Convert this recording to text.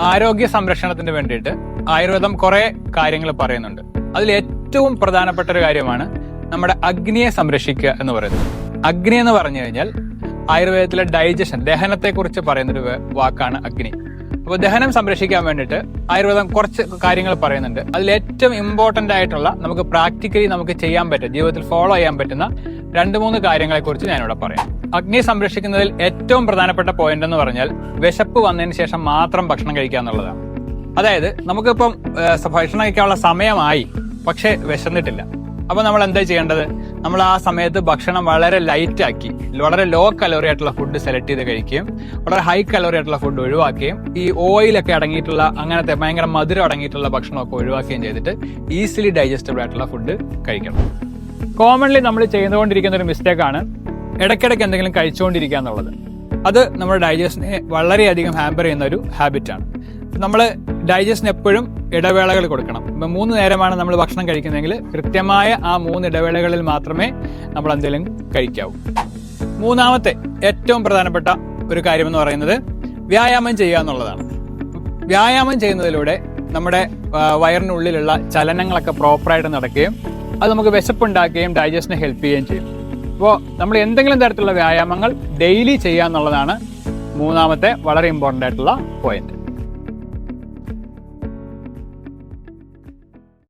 ആരോഗ്യ സംരക്ഷണത്തിന് വേണ്ടിയിട്ട് ആയുർവേദം കുറെ കാര്യങ്ങൾ പറയുന്നുണ്ട്. അതിൽ ഏറ്റവും പ്രധാനപ്പെട്ട ഒരു കാര്യമാണ് നമ്മുടെ അഗ്നിയെ സംരക്ഷിക്കുക എന്ന് പറയുന്നത്. അഗ്നി എന്ന് പറഞ്ഞു കഴിഞ്ഞാൽ ആയുർവേദത്തിലെ ഡൈജഷൻ ദഹനത്തെക്കുറിച്ച് പറയുന്നൊരു വാക്കാണ് അഗ്നി. അപ്പോൾ ദഹനം സംരക്ഷിക്കാൻ വേണ്ടിയിട്ട് ആയുർവേദം കുറച്ച് കാര്യങ്ങൾ പറയുന്നുണ്ട്. അതിൽ ഏറ്റവും ഇമ്പോർട്ടന്റ് ആയിട്ടുള്ള നമുക്ക് പ്രാക്ടിക്കലി നമുക്ക് ചെയ്യാൻ പറ്റും ജീവിതത്തിൽ ഫോളോ ചെയ്യാൻ പറ്റുന്ന രണ്ട് മൂന്ന് കാര്യങ്ങളെ കുറിച്ച് ഞാനിവിടെ പറയാം. അഗ്നി സംരക്ഷിക്കുന്നതിൽ ഏറ്റവും പ്രധാനപ്പെട്ട പോയിന്റ് എന്ന് പറഞ്ഞാൽ വിശപ്പ് വന്നതിന് ശേഷം മാത്രം ഭക്ഷണം കഴിക്കുക എന്നുള്ളതാണ്. അതായത് നമുക്കിപ്പം ഭക്ഷണം കഴിക്കാനുള്ള സമയമായി പക്ഷേ വിശന്നിട്ടില്ല. അപ്പൊ നമ്മൾ എന്താ ചെയ്യേണ്ടത്? നമ്മൾ ആ സമയത്ത് ഭക്ഷണം വളരെ ലൈറ്റ് ആക്കി വളരെ ലോ കലോറി ആയിട്ടുള്ള ഫുഡ് സെലക്ട് ചെയ്ത് കഴിക്കുകയും വളരെ ഹൈ കലോറി ആയിട്ടുള്ള ഫുഡ് ഒഴിവാക്കുകയും ഈ ഓയിലൊക്കെ അടങ്ങിയിട്ടുള്ള അങ്ങനത്തെ ഭയങ്കര മധുരം അടങ്ങിയിട്ടുള്ള ഭക്ഷണമൊക്കെ ഒഴിവാക്കുകയും ചെയ്തിട്ട് ഈസിലി ഡൈജസ്റ്റബിൾ ആയിട്ടുള്ള ഫുഡ് കഴിക്കണം. കോമൺലി നമ്മൾ ചെയ്തുകൊണ്ടിരിക്കുന്ന ഒരു മിസ്റ്റേക്കാണ് ഇടയ്ക്കിടയ്ക്ക് എന്തെങ്കിലും കഴിച്ചുകൊണ്ടിരിക്കുക എന്നുള്ളത്. അത് നമ്മുടെ ഡൈജസ്റ്റിനെ വളരെയധികം ഹാമ്പർ ചെയ്യുന്ന ഒരു ഹാബിറ്റാണ് നമ്മൾ ഡൈജസ്റ്റിന് എപ്പോഴും ഇടവേളകൾ കൊടുക്കണം. ഇപ്പം മൂന്ന് നേരമാണ് നമ്മൾ ഭക്ഷണം കഴിക്കുന്നതെങ്കിൽ കൃത്യമായ ആ മൂന്ന് ഇടവേളകളിൽ മാത്രമേ നമ്മൾ എന്തെങ്കിലും കഴിക്കാവൂ. മൂന്നാമത്തെ ഏറ്റവും പ്രധാനപ്പെട്ട ഒരു കാര്യം എന്ന് പറയുന്നത് വ്യായാമം ചെയ്യുക എന്നുള്ളതാണ്. വ്യായാമം ചെയ്യുന്നതിലൂടെ നമ്മുടെ വയറിനുള്ളിലുള്ള ചലനങ്ങളൊക്കെ പ്രോപ്പറായിട്ട് നടക്കുകയും അത് നമുക്ക് വിശപ്പുണ്ടാക്കുകയും ഡൈജസ്റ്റിനെ ഹെൽപ്പ് ചെയ്യുകയും ചെയ്യും. അപ്പോൾ നമ്മൾ എന്തെങ്കിലും തരത്തിലുള്ള വ്യായാമങ്ങൾ ഡെയിലി ചെയ്യുക എന്നുള്ളതാണ് മൂന്നാമത്തെ വളരെ ഇമ്പോർട്ടന്റ് ആയിട്ടുള്ള പോയിന്റ്